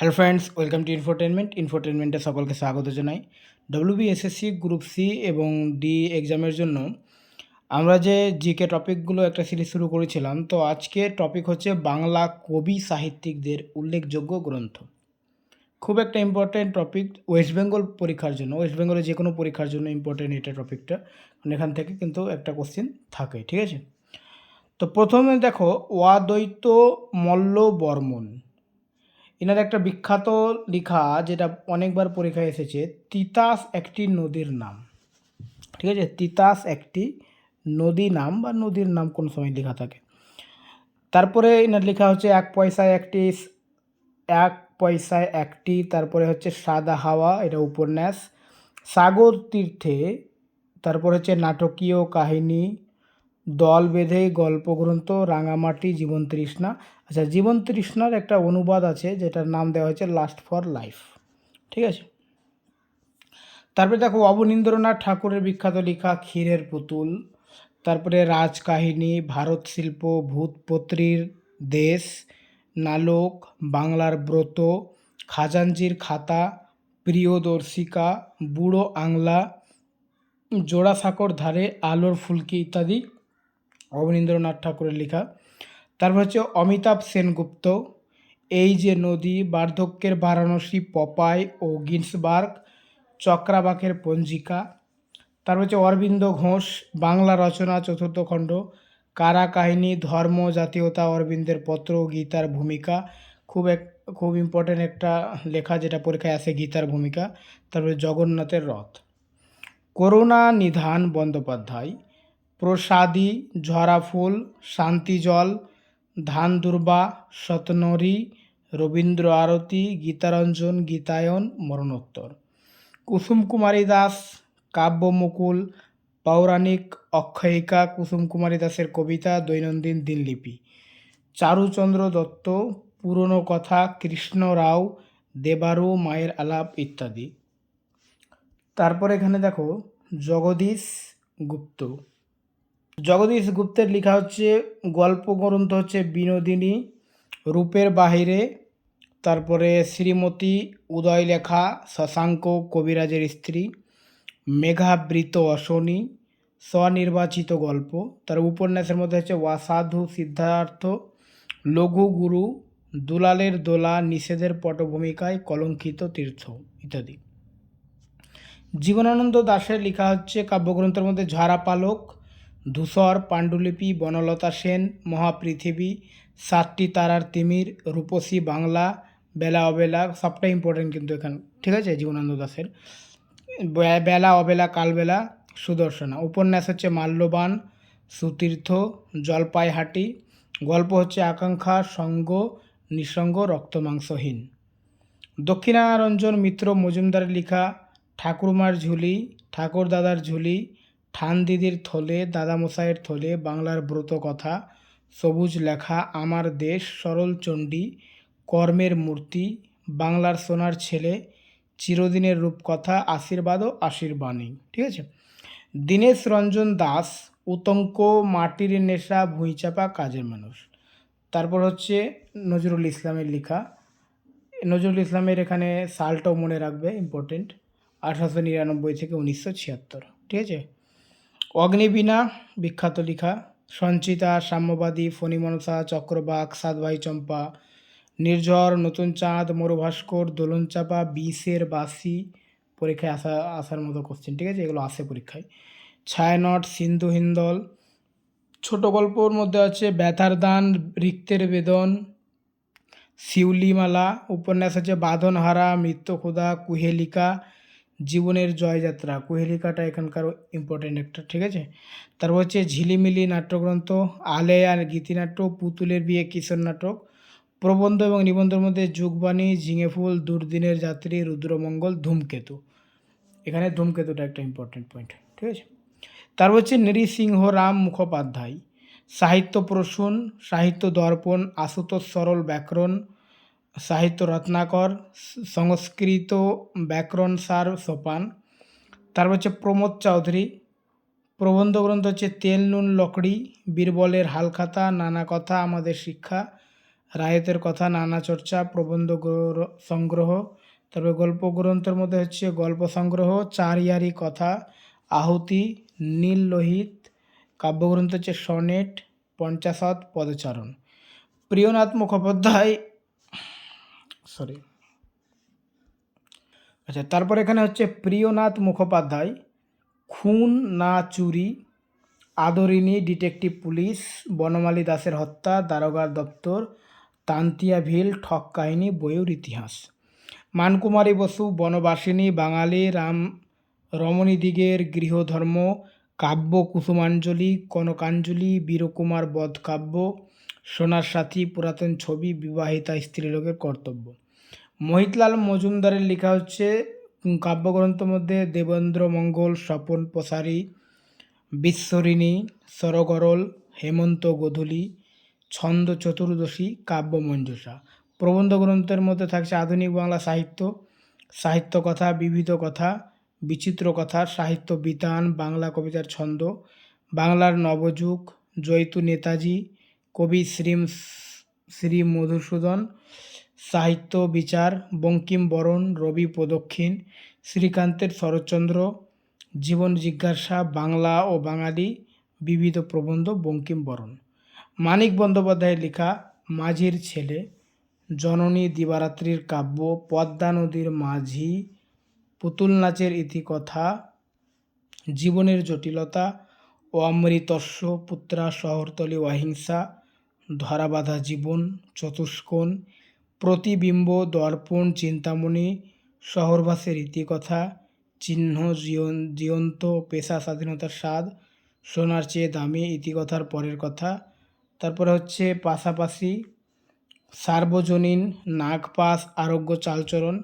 Hello friends welcome to Infotainment ইনফোটেনমেন্টে সকলকে স্বাগত জানাই। ডব্লিউবিএসএসসি গ্রুপ সি এবং ডি এক্সামের জন্য আমরা যে জিকে টপিকগুলো একটা সিরিজ শুরু করেছিলাম, তো আজকে টপিক হচ্ছে বাংলা কবি সাহিত্যিকদের উল্লেখযোগ্য গ্রন্থ। খুব একটা ইম্পর্টেন্ট টপিক ওয়েস্ট বেঙ্গল পরীক্ষার জন্য ওয়েস্ট বেঙ্গলের যে কোনো পরীক্ষার জন্য ইম্পর্টেন্ট এটা টপিকটা কারণ এখান থেকে কিন্তু একটা কোশ্চেন থাকে, ঠিক আছে? তো প্রথমে দেখো ওয়াদ্বৈত মল্ল বর্মন। এনার একটা বিখ্যাত লেখা যেটা অনেকবার পরীক্ষায় এসেছে, তিতাস একটি নদীর নাম। ঠিক আছে? তিতাস একটি নদী নাম বা নদীর নাম কোন সময় লেখা থাকে। তারপরে এনার লেখা হচ্ছে, এক পয়সায় একটি এক পয়সায় একটি, তারপরে হচ্ছে সাদা হাওয়া, এটা উপন্যাস। সাগর তীর্থে, তারপর হচ্ছে নাটকীয় কাহিনী দল বেঁধে গল্পগ্রন্থ রাঙামাটি জীবন তৃষ্ণা। আচ্ছা জীবন তৃষ্ণার একটা অনুবাদ আছে, যেটার নাম দেওয়া হয়েছে লাস্ট ফর লাইফ ঠিক আছে? তারপরে দেখো, অবনীন্দ্রনাথ ঠাকুরের বিখ্যাত লেখা ক্ষীরের পুতুল। তারপরে রাজকাহিনী, ভারত শিল্প, ভূতপত্রীর দেশ, নালক, বাংলার ব্রত খাজানজির খাতা, প্রিয়দর্শিকা, বুড়ো আংলা, জোড়াসাঁকোর ধারে, আলোর ফুলকি ইত্যাদি অবনীন্দ্রনাথ ঠাকুরের লেখা। তারপর হচ্ছে অমিতাভ সেনগুপ্ত, এই যে নদী, বার্ধক্যের বারাণসী, পপাই ও গিন্সবার্গ, চক্রাবাকের পঞ্জিকা। তারপর হচ্ছে অরবিন্দ ঘোষ, বাংলা রচনা, চতুর্থ খণ্ড, কারা কাহিনী, ধর্ম, জাতীয়তা, অরবিন্দের পত্র, গীতার ভূমিকা। খুব এক, খুব ইম্পর্টেন্ট একটা লেখা যেটা পরীক্ষায় আসে, গীতার ভূমিকা। তারপরে জগন্নাথের রথ। করুণা নিধান বন্দ্যোপাধ্যায় প্রসাদী ঝরাফুল শান্তিজল ধান দুর্বা শতনরী রবীন্দ্র আরতি, গীতারঞ্জন, গীতায়ন, মরণোত্তর। কুসুম কুমারী দাস কাব্যমুকুল পৌরাণিক অক্ষয়িকা কুসুম কুমারী দাসের কবিতা, দৈনন্দিন দিনলিপি। চারুচন্দ্র দত্ত, পুরনো কথা, কৃষ্ণ রাও, দেবারু, মায়ের আলাপ ইত্যাদি। তারপর এখানে দেখো, জগদীশ গুপ্ত। জগদীশ গুপ্তের লেখা হচ্ছে, গল্প গ্রন্থ হচ্ছে বিনোদিনী, রূপের বাহিরে, তারপরে শ্রীমতী উদয় লেখা শশাঙ্ক, কবিরাজের স্ত্রী, মেঘাবৃত অশনি, স্বনির্বাচিত গল্প, তার উপন্যাসের মধ্যে হচ্ছে ওয়াসাধু সিদ্ধার্থ লঘু গুরু দুলালের দোলা, নিষেধের পটভূমিকায় কলঙ্কিত তীর্থ ইত্যাদি। জীবনানন্দ দাশের লেখা হচ্ছে কাব্যগ্রন্থের মধ্যে ঝাড়া পালক ধূসর পাণ্ডুলিপি বনলতা সেন, মহাপৃথিবী, সাতটি তারার তিমির, রূপসী বাংলা, বেলা অবেলা সবটাই ইম্পর্টেন্ট কিন্তু এখানে, ঠিক আছে? জীবনানন্দ দাশের। বে- বেলা অবেলা, কালবেলা, সুদর্শনা। উপন্যাস হচ্ছে মাল্যবান, সুতীর্থ, জলপাইহাটি। গল্প হচ্ছে আকাঙ্ক্ষা, সঙ্গ, নিঃসঙ্গ, রক্তমাংসহীন। দক্ষিণারঞ্জন মিত্র মজুমদারের লেখা, ঠাকুরমার ঝুলি ঠাকুর দাদার ঝুলি ঠান দিদির থলে, দাদামশাইয়ের থলে, বাংলার ব্রত কথা, সবুজ লেখা, আমার দেশ, সরল চণ্ডী, কর্মের মূর্তি, বাংলার সোনার ছেলে, চিরদিনের রূপকথা, আশীর্বাদ ও আশীর্বাণী। ঠিক আছে? দীনেশ রঞ্জন দাস, উতঙ্ক, মাটির নেশা ভুঁইচাপা কাজের মানুষ। তারপর হচ্ছে নজরুল ইসলামের লেখা। নজরুল ইসলামের এখানে সালটাও মনে রাখবে ইম্পর্টেন্ট আঠারোশো নিরানব্বই থেকে উনিশশো ছিয়াত্তর। ঠিক আছে? অগ্নিবীণা, বিখ্যাত লেখা, সঞ্চিতা, সাম্যবাদী, ফণিমনসা, চক্রবাক সাতভাই চম্পা, নির্ঝর, নতুন চাঁদ, মরুভাস্কর, দোলনচাপা বিষের বাসি পরীক্ষায় আসা, আসার মতো কোশ্চেন ঠিক আছে? এগুলো আসে পরীক্ষায়। ছায়ানট, সিন্ধু হিন্দল, ছোট গল্পর মধ্যে আছে ব্যথার দান, রিক্তের বেদন, শিউলিমালা, উপন্যাস আছে বাঁধনহারা মৃত্যুক্ষুধা কুহেলিকা জীবনের জয়যাত্রা, কুহেলিকাটা এখানকার ইম্পর্টেন্ট একটা ঠিক আছে? তারপর হচ্ছে ঝিলিমিলি নাট্যগ্রন্থ আলে আলেয়া গীতিনাট্য পুতুলের বিয়ে, কিশোর নাটক, প্রবন্ধ এবং নিবন্ধের মধ্যে যুগবাণী, ঝিঙেফুল, দুর্দিনের যাত্রী, রুদ্রমঙ্গল, ধূমকেতু। এখানে ধূমকেতুটা একটা ইম্পর্টেন্ট পয়েন্ট ঠিক আছে? তারপর হচ্ছে নৃসিংহ রাম মুখোপাধ্যায়, সাহিত্য প্রসূন, সাহিত্য দর্পণ, আশুতোষ সরল ব্যাকরণ সাহিত্য রত্নাকর, সংস্কৃত ব্যাকরণ সার সোপান। তারপর হচ্ছে প্রমোদ চৌধুরী। প্রবন্ধ গ্রন্থ হচ্ছে তেল, নুন, লকড়ি, বীরবলের হালখাতা, নানা কথা আমাদের শিক্ষা, রায়তের কথা, নানা চর্চা, প্রবন্ধ সংগ্রহ। তারপরে গল্প গ্রন্থের মধ্যে হচ্ছে গল্প সংগ্রহ চারিয়ারি কথা, আহুতি, নীল লোহিত, কাব্যগ্রন্থ হচ্ছে সনেট, পঞ্চাশত পদচারণ। প্রিয়নাথ মুখোপাধ্যায় সরি। আচ্ছা তারপর এখানে হচ্ছে প্রিয়নাথ মুখোপাধ্যায়, খুন না চুরি আদরিনী ডিটেকটিভ পুলিশ, বনমালী দাসের হত্যা দারোগার দপ্তর, তান্তিয়া ভিল ঠক কাহিনী, বইয়ের ইতিহাস। মানকুমারী বসু, বনবাসিনী, বাঙালি, রাম, রমণী দিগের গৃহধর্ম, কাব্য কুসুমাঞ্জলি, কনকাঞ্জলি, বীরকুমার বধ কাব্য সোনার সাথী পুরাতন ছবি বিবাহিতা স্ত্রীলোকের কর্তব্য। মহিতলাল মজুমদারের লেখা হচ্ছে উম, কাব্যগ্রন্থের মধ্যে দেবেন্দ্র মঙ্গল স্বপন প্রসারী বিশ্বরিণী সরগরল হেমন্ত গোধূলি ছন্দ চতুর্দশী কাব্য মঞ্জুষা। প্রবন্ধ গ্রন্থের মধ্যে থাকছে আধুনিক বাংলা সাহিত্য সাহিত্য কথা বিবিধ কথা বিচিত্র কথা সাহিত্য বিতান বাংলা কবিতার ছন্দ বাংলার নবযুগ জয়তু নেতাজি কবি শ্রীম শ্রী মধুসূদন, সাহিত্য বিচার, বঙ্কিম বরণ, রবি প্রদক্ষিণ, শ্রীকান্তের শরৎচন্দ্র, জীবন জিজ্ঞাসা, বাংলা ও বাঙালি, বিবিধ প্রবন্ধ, বঙ্কিম বরণ। মানিক বন্দ্যোপাধ্যায়ের লেখা মাঝির ছেলে জননী দিবারাত্রির কাব্য, পদ্মা নদীর মাঝি, পুতুল নাচের ইতিকথা, জীবনের জটিলতা ও অমৃতস্য পুত্রা শহরতলি অহিংসা ধরাবাধা জীবন, চতুষ্কোণ, প্রতিবিম্ব, দর্পণ, চিন্তামণি, শহরবাসের ইতিকথা, চিহ্ন, জীবন, জীবন্ত পেশা, স্বাধীনতার স্বাদ, সোনার চেয়ে দামি ইতিকথার পরের কথা। তারপরে হচ্ছে পাশাপাশি সার্বজনীন নাগপাস আরোগ্য চালচরণ।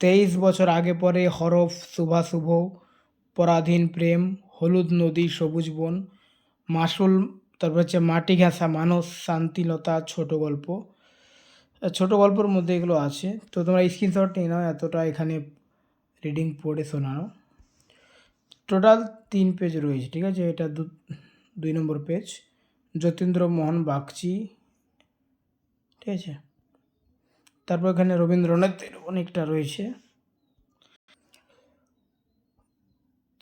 তেইশ বছর আগে পরে হরফ, শুভাশুভ, পরাধীন প্রেম, হলুদ নদী, সবুজ বন, মাসুল তারপর হচ্ছে মাটি ঘেঁষা মানুষ শান্তিলতা ছোট গল্প। ছোট গল্পের মধ্যে এগুলো আছে। তো তোমরা স্ক্রিনশট নিয়ে নাও, এতটা এখানে রিডিং পড়ে শোনানো। টোটাল তিন পেজ রয়েছে, ঠিক আছে? এটা দুই নম্বর পেজ যতীন্দ্র মোহন বাগচি, ঠিক আছে? তারপর এখানে রবীন্দ্রনাথের অনেকটা রয়েছে।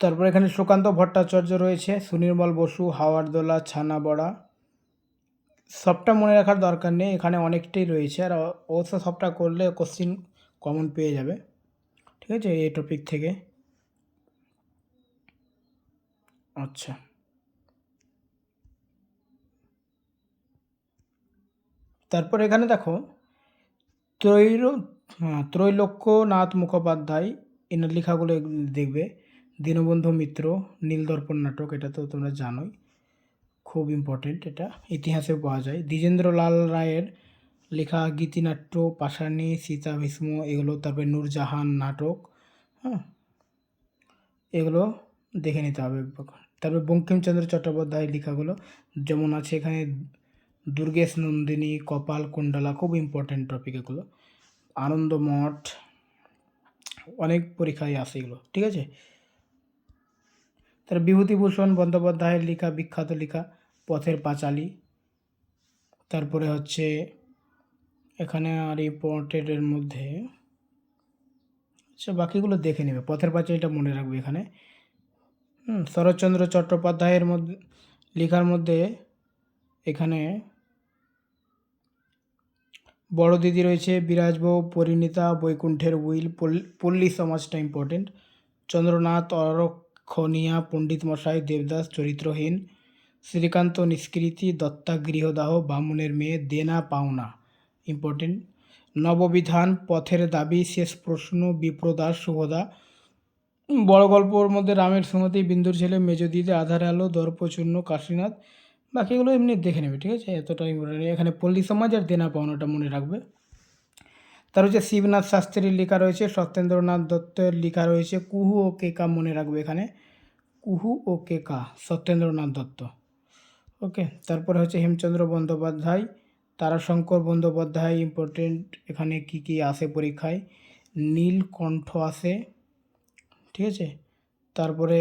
তারপর এখানে সুকান্ত ভট্টাচার্য রয়েছে সুনির্মল বসু হাওয়ার দোলা ছানা বড়া। সবটা মনে রাখার দরকার নেই এখানে অনেকটাই রয়েছে আর অবশ্য সবটা করলে কোশ্চিন কমন পেয়ে যাবে। ঠিক আছে এই টপিক থেকে। আচ্ছা। তারপর এখানে দেখো ত্রৈল হ্যাঁ, ত্রৈলোক্যনাথ মুখোপাধ্যায় এনার লেখাগুলো দেখবে। দীনবন্ধু মিত্র, নীলদর্পণ নাটক, এটা তো তোমরা জানোই। খুব ইম্পর্টেন্ট এটা। ইতিহাসে পাওয়া যায়। দ্বিজেন্দ্রলাল রায়ের লেখা গীতিনাট্য পাষাণী সীতা ভীষ্ম, এগুলো, তারপরে নূরজাহান নাটক হ্যাঁ এগুলো দেখে নিতে হবে তারপরে বঙ্কিমচন্দ্র চট্টোপাধ্যায়ের লেখাগুলো, যেমন আছে এখানে দুর্গেশ নন্দিনী, কপাল কুণ্ডলা, খুব ইম্পর্টেন্ট টপিক এগুলো। আনন্দ মঠ অনেক পরীক্ষায় আসে এগুলো, ঠিক আছে? তার বিভূতিভূষণ বন্দ্যোপাধ্যায়ের লেখা বিখ্যাত লেখা পথের পাঁচালী। তারপরে হচ্ছে এখানে আর ইম্পর্টেন্টের মধ্যে আচ্ছা বাকিগুলো দেখে নেবে। পথের পাঁচালীটা মনে রাখবে এখানে। শরৎচন্দ্র চট্টোপাধ্যায়ের মধ্যে লেখার মধ্যে এখানে বড় দিদি রয়েছে, বিরাজবউ, পরিণীতা, বৈকুণ্ঠের উইল, পল্লী সমাজটা ইম্পর্টেন্ট চন্দ্রনাথ অরক্ষণিয়া পণ্ডিত মশাই, দেবদাস, চরিত্রহীন, শ্রীকান্ত, নিষ্কৃতি, দত্তা, গৃহদাহ, বামুনের মেয়ে, দেনা, পাওনা। ইম্পর্টেন্ট নববিধান, পথের দাবি, শেষ প্রশ্ন, বিপ্রদাস শুভদা বড় গল্পর মধ্যে রামের সুমতি, বিন্দুর ছেলে, মেজদিদি, আধার আলো, দর্পচূর্ণ, কাশীনাথ, বাকিগুলো এমনি দেখে নেবে, ঠিক আছে? এতটা ইম্পর্টেন্ট এখানে পল্লী সমাজ আর দেনা, পাওনাটা মনে রাখবে। তার হচ্ছে শিবনাথ শাস্ত্রীর লেখা রয়েছে, সত্যেন্দ্রনাথ দত্তের লেখা রয়েছে, কুহু ও কেকা মনে রাখবে এখানে। কুহু ও কেকা, সত্যেন্দ্রনাথ দত্ত। ওকে তারপরে হচ্ছে হেমচন্দ্র বন্দ্যোপাধ্যায়, তারাশঙ্কর বন্দ্যোপাধ্যায় ইম্পর্টেন্ট এখানে কি কি আসে পরীক্ষায়? নীলকণ্ঠ আসে, ঠিক আছে? তারপরে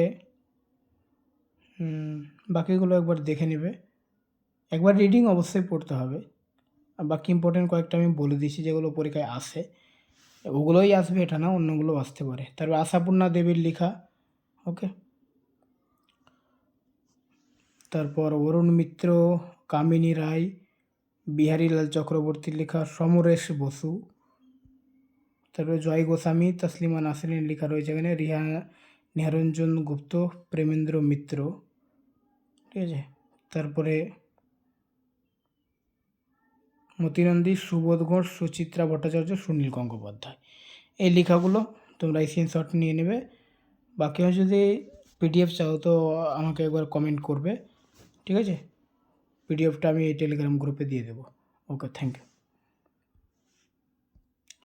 বাকিগুলো একবার দেখে নেবে। একবার রিডিং অবশ্যই পড়তে হবে। বাকি ইম্পর্টেন্ট কয়েকটা আমি বলে দিয়েছি যেগুলো পরীক্ষায় আসে ওগুলোই আসবে এটা না অন্যগুলো আসতে পারে। তারপর আশাপূর্ণা দেবীর লেখা ওকে তারপর অরুণ মিত্র, কামিনী রায়, বিহারীলাল চক্রবর্তীর লেখা, সমরেশ বসু। তারপরে জয় গোস্বামী, তসলিমা নাসরিনের লেখা রয়েছে এখানে রিহা নিহারঞ্জন গুপ্ত, প্রেমেন্দ্র মিত্র। ঠিক আছে? তারপরে মতিনন্দী, সুবোধ ঘোষ, সুচিত্রা ভট্টাচার্য, সুনীল গঙ্গোপাধ্যায়। এই লেখাগুলো তোমরা স্ক্রিনশট নিয়ে নেবে। বাকি হয় যদি পিডিএফ চাও তো আমাকে একবার কমেন্ট করবে। ঠিক আছে? পিডিএফটা আমি এই টেলিগ্রাম গ্রুপে দিয়ে দেবো। Okay thank you